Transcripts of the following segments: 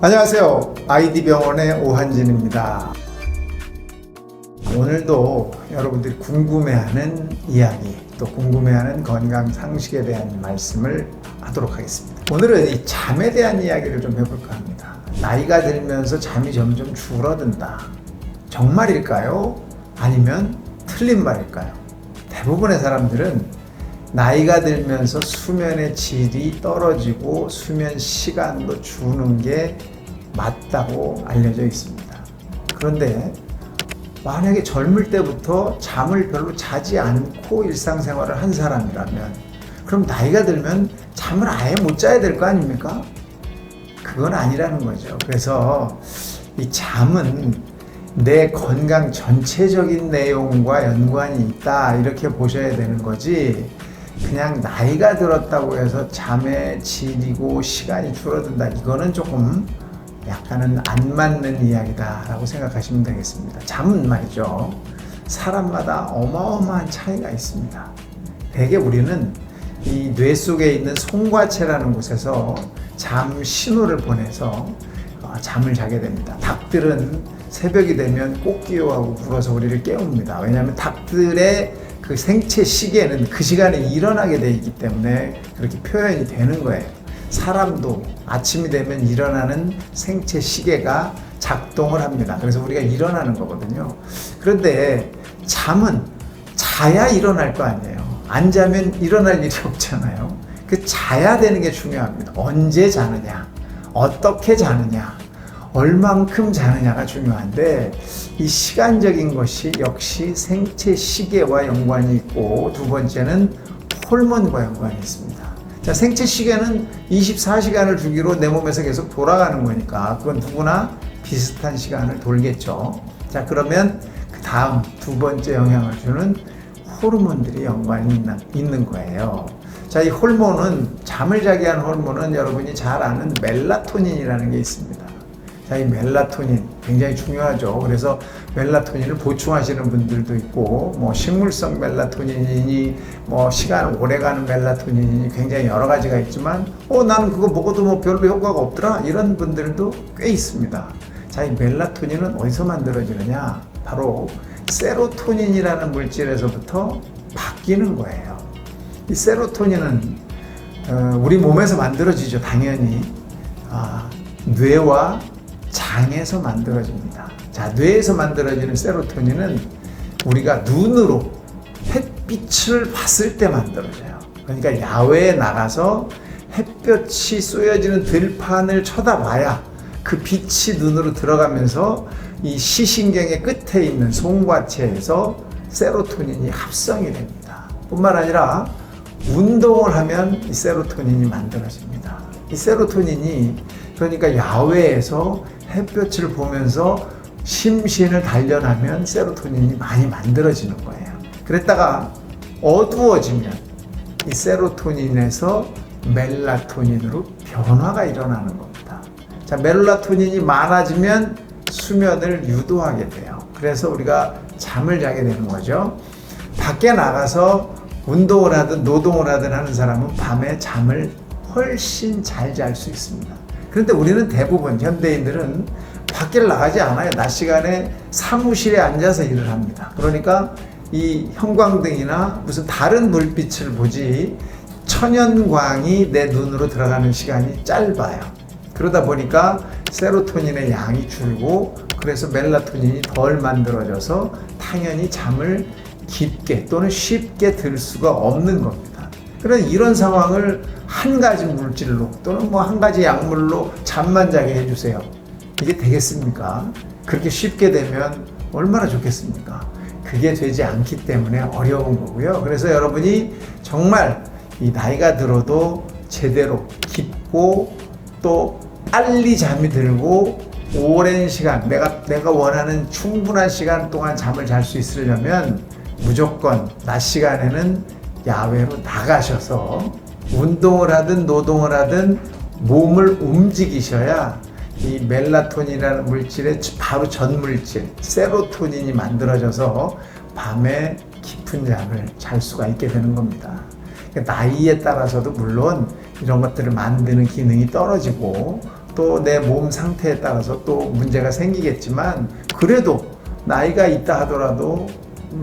안녕하세요. 아이디병원의 오한진입니다. 오늘도 여러분들이 궁금해하는 이야기, 또 궁금해하는 건강 상식에 대한 말씀을 하도록 하겠습니다. 오늘은 이 잠에 대한 이야기를 좀 해볼까 합니다. 나이가 들면서 잠이 점점 줄어든다. 정말일까요? 아니면 틀린 말일까요? 대부분의 사람들은 나이가 들면서 수면의 질이 떨어지고 수면 시간도 주는 게 맞다고 알려져 있습니다. 그런데 만약에 젊을 때부터 잠을 별로 자지 않고 일상생활을 한 사람이라면 그럼 나이가 들면 잠을 아예 못 자야 될 거 아닙니까? 그건 아니라는 거죠. 그래서 이 잠은 내 건강 전체적인 내용과 연관이 있다 이렇게 보셔야 되는 거지 그냥 나이가 들었다고 해서 잠의 질이고 시간이 줄어든다 이거는 조금 약간은 안 맞는 이야기다라고 생각하시면 되겠습니다. 잠은 말이죠. 사람마다 어마어마한 차이가 있습니다. 대개 우리는 이 뇌 속에 있는 송과체라는 곳에서 잠 신호를 보내서 어, 잠을 자게 됩니다. 닭들은 새벽이 되면 꽃기호하고 불어서 우리를 깨웁니다. 왜냐하면 닭들의 그 생체 시계는 그 시간에 일어나게 돼 있기 때문에 그렇게 표현이 되는 거예요. 사람도 아침이 되면 일어나는 생체 시계가 작동을 합니다. 그래서 우리가 일어나는 거거든요. 그런데 잠은 자야 일어날 거 아니에요. 안 자면 일어날 일이 없잖아요. 그 자야 되는 게 중요합니다. 언제 자느냐, 어떻게 자느냐, 얼만큼 자느냐가 중요한데 이 시간적인 것이 역시 생체 시계와 연관이 있고 두 번째는 호르몬과 연관이 있습니다. 자, 생체 시계는 24시간을 주기로 내 몸에서 계속 돌아가는 거니까 그건 누구나 비슷한 시간을 돌겠죠. 자, 그러면 그 다음 두 번째 영향을 주는 호르몬들이 연관이 있는, 있는 거예요. 자, 이 호르몬은 잠을 자게 하는 호르몬은 여러분이 잘 아는 멜라토닌이라는 게 있습니다. 자, 이 멜라토닌 굉장히 중요하죠. 그래서 멜라토닌을 보충하시는 분들도 있고, 뭐 식물성 멜라토닌이니, 뭐 시간 오래가는 멜라토닌이니 굉장히 여러 가지가 있지만, 어, 나는 그거 먹어도 뭐 별로 효과가 없더라. 이런 분들도 꽤 있습니다. 자, 이 멜라토닌은 어디서 만들어지느냐? 바로 세로토닌이라는 물질에서부터 바뀌는 거예요. 이 세로토닌은 어, 우리 몸에서 만들어지죠, 당연히. 아, 뇌와 장에서 만들어집니다. 자, 뇌에서 만들어지는 세로토닌은 우리가 눈으로 햇빛을 봤을 때 만들어져요. 그러니까 야외에 나가서 햇볕이 쏘여지는 들판을 쳐다봐야 그 빛이 눈으로 들어가면서 이 시신경의 끝에 있는 송과체에서 세로토닌이 합성이 됩니다. 뿐만 아니라 운동을 하면 이 세로토닌이 만들어집니다. 이 세로토닌이 그러니까 야외에서 햇볕을 보면서 심신을 단련하면 세로토닌이 많이 만들어지는 거예요. 그랬다가 어두워지면 이 세로토닌에서 멜라토닌으로 변화가 일어나는 겁니다. 자, 멜라토닌이 많아지면 수면을 유도하게 돼요. 그래서 우리가 잠을 자게 되는 거죠. 밖에 나가서 운동을 하든 노동을 하든 하는 사람은 밤에 잠을 훨씬 잘 잘 수 있습니다. 그런데 우리는 대부분 현대인들은 밖에 나가지 않아요. 낮 시간에 사무실에 앉아서 일을 합니다. 그러니까 이 형광등이나 무슨 다른 불빛을 보지 천연광이 내 눈으로 들어가는 시간이 짧아요. 그러다 보니까 세로토닌의 양이 줄고 그래서 멜라토닌이 덜 만들어져서 당연히 잠을 깊게 또는 쉽게 들 수가 없는 겁니다. 그런 이런 상황을 한 가지 물질로 또는 뭐 한 가지 약물로 잠만 자게 해주세요. 이게 되겠습니까? 그렇게 쉽게 되면 얼마나 좋겠습니까? 그게 되지 않기 때문에 어려운 거고요. 그래서 여러분이 정말 이 나이가 들어도 제대로 깊고 또 빨리 잠이 들고 오랜 시간 내가 내가 원하는 충분한 시간 동안 잠을 잘 수 있으려면 무조건 낮 시간에는 야외로 나가셔서 운동을 하든 노동을 하든 몸을 움직이셔야 이 멜라토닌이라는 물질의 바로 전 물질 세로토닌이 만들어져서 밤에 깊은 잠을 잘 수가 있게 되는 겁니다. 그러니까 나이에 따라서도 물론 이런 것들을 만드는 기능이 떨어지고 또 내 몸 상태에 따라서 또 문제가 생기겠지만 그래도 나이가 있다 하더라도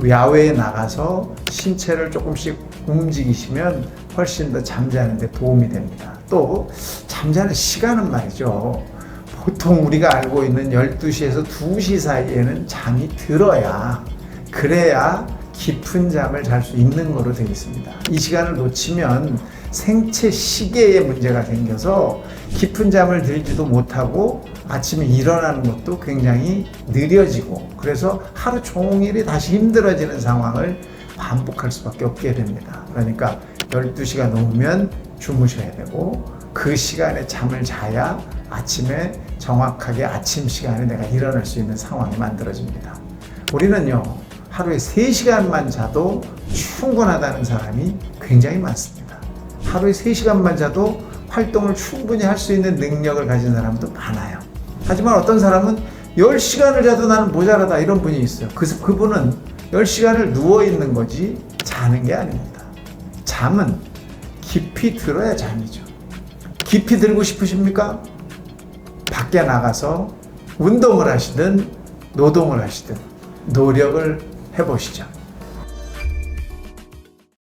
야외에 나가서 신체를 조금씩 움직이시면 훨씬 더 잠자는 데 도움이 됩니다. 또 잠자는 시간은 말이죠. 보통 우리가 알고 있는 12시에서 2시 사이에는 잠이 들어야 그래야 깊은 잠을 잘 수 있는 거로 되어 있습니다. 이 시간을 놓치면 생체 시계에 문제가 생겨서 깊은 잠을 들지도 못하고 아침에 일어나는 것도 굉장히 느려지고 그래서 하루 종일이 다시 힘들어지는 상황을 반복할 수밖에 없게 됩니다. 그러니까 12시가 넘으면 주무셔야 되고 그 시간에 잠을 자야 아침에 정확하게 아침 시간에 내가 일어날 수 있는 상황이 만들어집니다. 우리는요, 하루에 3시간만 자도 충분하다는 사람이 굉장히 많습니다. 하루에 3시간만 자도 활동을 충분히 할 수 있는 능력을 가진 사람도 많아요. 하지만 어떤 사람은 10시간을 자도 나는 모자라다 이런 분이 있어요. 그래서 그분은 10시간을 누워 있는 거지 자는 게 아닙니다. 잠은 깊이 들어야 잠이죠. 깊이 들고 싶으십니까? 밖에 나가서 운동을 하시든 노동을 하시든 노력을 해보시죠.